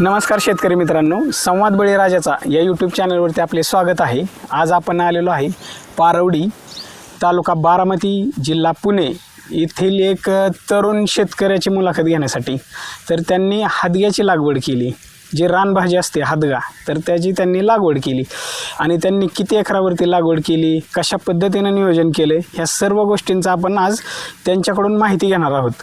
नमस्कार शेतकरी मित्रांनो संवाद बळीराजाचा या यूट्यूब चॅनलवरती आपले स्वागत आहे. आज आपण आलेलो आहे पारवडी तालुका बारामती जिल्हा पुणे येथील एक तरुण शेतकऱ्याची मुलाखत घेण्यासाठी. तर त्यांनी हादग्याची लागवड केली. जी रानभाजी असते हादगा तर त्याची त्यांनी लागवड केली. आणि त्यांनी किती एकरावरती लागवड केली कशा पद्धतीनं नियोजन केले ह्या सर्व गोष्टींचा आपण आज त्यांच्याकडून माहिती घेणार आहोत.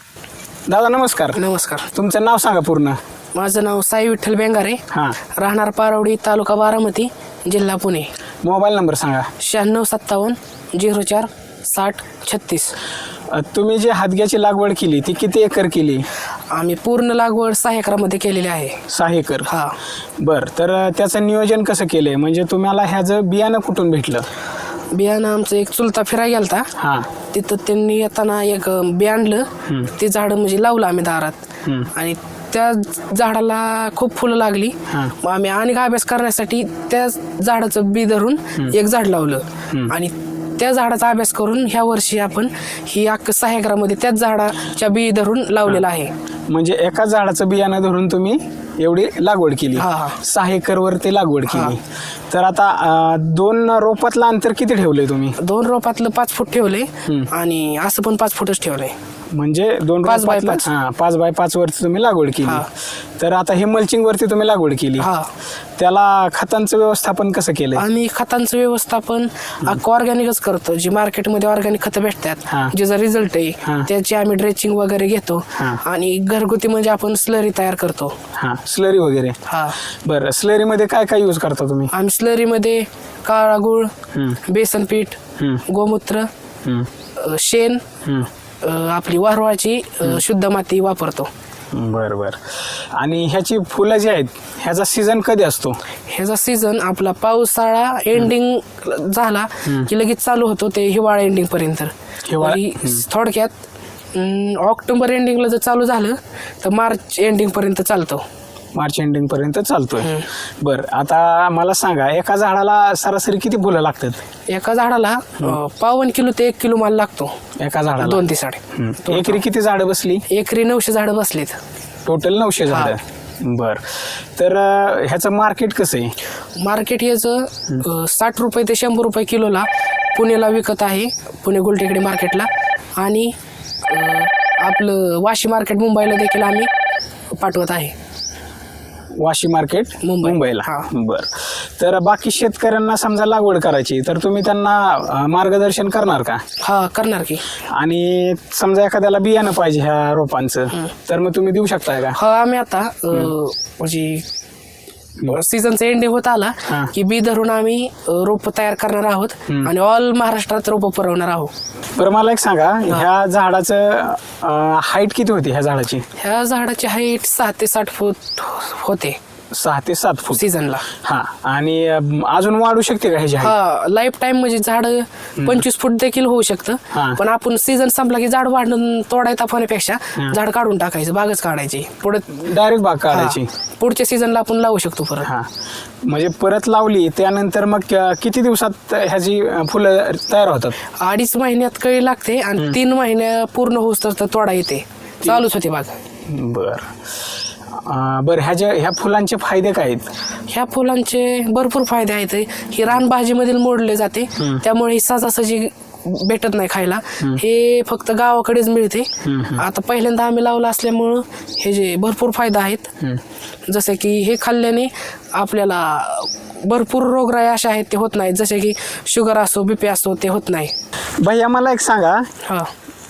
दादा नमस्कार. नमस्कार. तुमचं नाव सांगा पूर्ण. माझं नाव साई विठ्ठल बेंगारे. हां. राहणार पारवडी तालुका बारामती जिल्हा पुणे. मोबाईल नंबर सांगा. शहाण्णव सत्तावन्न झिरो चार साठ छत्तीस. अ, तुम्ही जी हादग्याची लागवड केली ती किती एकर केली? आम्ही पूर्ण लागवड सहा एकरामध्ये केलेली आहे. सहा एकर? हा. बर तर अ, त्याचं नियोजन कसं केलंय? म्हणजे तुम्हाला ह्याचं बियाणं कुठून भेटलं? बियाणं आमचं एक चुलता फिराय गेलता. हां. तिथं त्यांनी येताना एक अं, बी आणलं ते झाडं म्हणजे लावलं आम्ही दारात. हम्म. आणि त्या झाडाला खूप फुलं लागली. मग आम्ही अनेक अभ्यास करण्यासाठी त्या झाडाचं बी धरून एक झाड लावलं. आणि त्या झाडाचा अभ्यास करून ह्या वर्षी आपण ही अख्खं सहा एकरामध्ये त्याच झाडाच्या बी धरून लावलेलं आहे. म्हणजे एका झाडाचं बियाणं धरून तुम्ही एवढी लागवड केली. सहा एकरवर ते लागवड केली. तर आता दोन रोपातलं अंतर किती ठेवलंय तुम्ही? दोन रोपातलं पाच फूट ठेवले आणि असं पण पाच फूटच ठेवलंय. म्हणजे दोन पाच बाय पाच. हां पाच बाय पाच वरती तुम्ही लागवड केली हा. तर आता हे मल्चिंग वरती तुम्ही लागवड केली हा त्याला खतांचं व्यवस्थापन कसं केलंय आम्ही खतांचं व्यवस्थापन अख्खं ऑर्गॅनिकच करतो जी मार्केटमध्ये ऑर्गॅनिक खतं हा. भेटतात ज्याचा रिझल्ट हा. आहे त्याची आम्ही ड्रेचिंग वगैरे घेतो हा. आणि घरगुती म्हणजे आपण स्लरी तयार करतो हां स्लरी वगैरे हा बरं स्लरीमध्ये काय काय यूज करता तुम्ही आम्ही स्लरीमध्ये काळा गुळ हम्म. बेसन पीठ हम्म. गोमूत्र हम्म. अ, शेण हम्म. अ, आपली वारवाची अ, शुद्ध माती वापरतो. बरं बरं. आणि ह्याची फुलं जी आहेत ह्याचा सीझन कधी असतो? ह्याचा सीझन आपला पावसाळा एंडिंग झाला की लगेच चालू होतो ते हिवाळा एंडिंग पर्यंत. हिवाळा- आणि थोडक्यात अं, ऑक्टोबर एंडिंगला जर चालू झालं तर मार्च एंडिंग पर्यंत चालतो. मार्च एंडिंग पर्यंत चालतोय. बरं आता मला सांगा एका झाडाला सरासरी किती फुलं लागतात? एका झाडाला अं, पावन किलो ते एक किलो माल लागतो. एका झाडाला? दोन ते साडे हम्म. एकरी किती झाडं बसली? एकरी नऊशे झाडं बसलेत. टोटल नऊशे झाडं. बरं. तर अं, ह्याचं मार्केट कसं आहे? मार्केट याचं साठ रुपये ते शंभर रुपये किलोला पुण्याला विकत आहे पुणे गुलटेकडे मार्केटला आणि अं, आपलं वाशी मार्केट मुंबईला देखील आम्ही पाठवत आहे. वाशी मार्केट मुंबई. मुंबईला. हा. बरं. तर बाकी शेतकऱ्यांना समजा लागवड करायची तर तुम्ही त्यांना अं, मार्गदर्शन करणार का? हा करणार की. आणि समजा एखाद्याला बियाणं पाहिजे ह्या रोपांचं तर मग तुम्ही देऊ शकताय का? हा आम्ही आता अं, म्हणजे सीझनचा एंडिंग होत आला. की बी धरून आम्ही रोप तयार करणार आहोत आणि ऑल महाराष्ट्रात रोप पुरवणार आहोत. बरं मला एक सांगा ह्या झाडाचं हाईट किती होती ह्या झाडाची? ह्या झाडाची हाईट सहा ते साठ फूट होते. सहा ते सात फूट. सीझनला हा आणि अजून वाढू शकते का ह्याची? हा लाईफ टाईम म्हणजे झाड पंचवीस फूट देखील होऊ. शकतं. पण आपण सीझन संपला की झाड वाढून तोडायचा फोण्यापेक्षा झाड काढून टाकायचं बागच काढायची. पुढे डायरेक्ट बाग काढायची. पुढच्या सीझनला आपण लावू शकतो परत. हा. म्हणजे परत लावली त्यानंतर मग किती दिवसात ह्याची फुलं तयार होतात? अडीच महिन्यात कळी लागते आणि तीन महिन्या पूर्ण होऊस तर तर तोडा येते. चालूच होते बाग. बर. अं, बरं ह्याच्या ह्या फुलांचे फायदे काय आहेत? ह्या फुलांचे भरपूर फायदे आहेत. ही रानभाजीमधील मोडले जाते. त्यामुळे ही सहजासहजी भेटत नाही खायला हे फक्त गावाकडेच मिळते. आता पहिल्यांदा आम्ही लावलं असल्यामुळं हे जे भरपूर फायदा आहेत. जसे की हे खाल्ल्याने आपल्याला भरपूर रोगराई अशा आहेत ते होत नाहीत जसे की शुगर असो बीपी असो ते होत नाही. भैया मला एक सांगा. हा.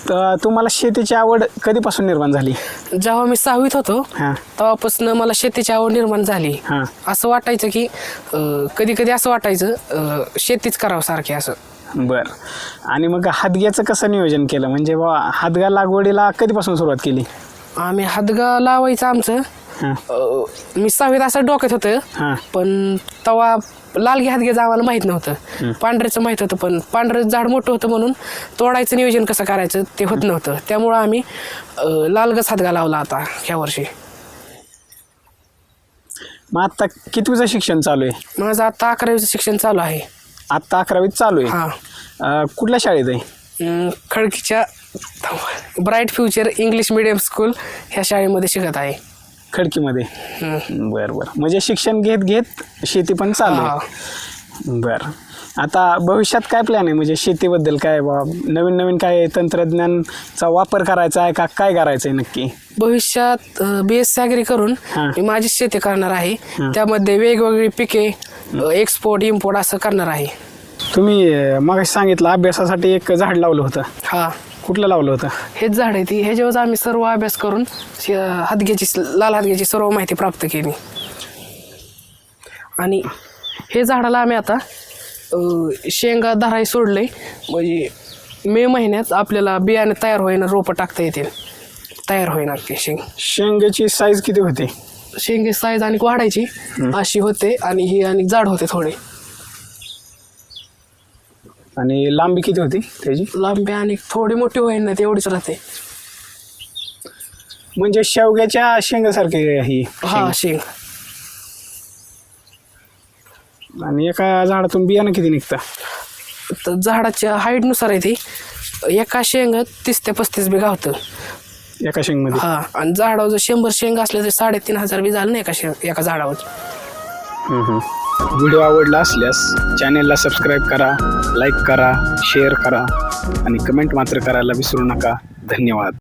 तर तुम्हाला शेतीची आवड कधीपासून निर्माण झाली? जेव्हा मी सहावीत होतो हां. तेव्हापासून मला शेतीची आवड निर्माण झाली. हां. असं वाटायचं की कधी कधी असं वाटायचं अं, शेतीच करावं सारखे असं. बर. आणि मग हादग्याचं कसं नियोजन केलं? म्हणजे बा हादगा लागवडीला कधीपासून सुरुवात केली? आम्ही हादगा लावायचं आमचं. हां अं, मी सहावीत असं डोक्यात होतं पण तेव्हा लाल हादग्याचं आम्हाला माहीत नव्हतं. पांढऱ्याचं माहीत होतं पण पांढरं झाड मोठं होतं म्हणून तोडायचं नियोजन कसं करायचं ते होत नव्हतं. त्यामुळं आम्ही अं, लालगच हादगा लावला आता ह्या वर्षी. मग आता कितवीचं शिक्षण चालू आहे? माझं आता अकरावीचं शिक्षण चालू आहे. आत्ता अकरावीत चालू आहे? हां. अं, कुठल्या शाळेत आहे? अं, खडकीच्या bright future English medium school ह्या शाळेमध्ये शिकत आहे. खडकीमध्ये. बरं बरं. म्हणजे शिक्षण घेत घेत शेती पण चालू. आहे. बरं. आता भविष्यात काय प्लॅन आहे? म्हणजे शेतीबद्दल काय बा नवीन नवीन काय तंत्रज्ञानचा वापर करायचा आहे का? काय करायचं आहे नक्की? भविष्यात बी एस सी करून. मी माझी शेती करणार आहे. त्यामध्ये वेगवेगळी पिके एक्सपोर्ट इम्पोर्ट असं करणार आहे. तुम्ही मग सांगितलं अभ्यासासाठी एक झाड लावलं होतं. हा. कुठलं लावलं होतं? हेच झाड आहे ती. ह्याच्यावर आम्ही सर्व अभ्यास करून श- हातग्याची लाल हातग्याची सर्व माहिती प्राप्त केली. आणि हे झाडाला आम्ही आता अं, शेंगा धराई सोडले म्हणजे मे महिन्यात आपल्याला बियाणे तयार होईना रोपं टाकता येतील. तयार होईना ते शेंग. शेंगेची साईज किती होती? शेंगे साईज आणि वाढायची अशी होते आणि ही आणि जाड होते थोडे. आणि लांबी किती होती त्याची? लांबी आणि थोडी मोठी होईना तेवढीच राहते. म्हणजे शेवग्याच्या शेंगासारखी ही हा शेंग. आणि एका झाडातून बियाणं किती निघतं? तर झाडाच्या हाईटनुसार आहे ती. एका शेंग तीस ते पस्तीस बी गावतं एका शेंगमध्ये? हा आणि झाडावर जर शंभर शेंग असले तर साडेतीन हजार बी झालं नाही एका शेंग एका झाडावर. व्हिडिओ आवडला असल्यास चॅनेलला सबस्क्राईब करा लाईक करा शेअर करा आणि कमेंट मात्र करायला विसरू नका. धन्यवाद.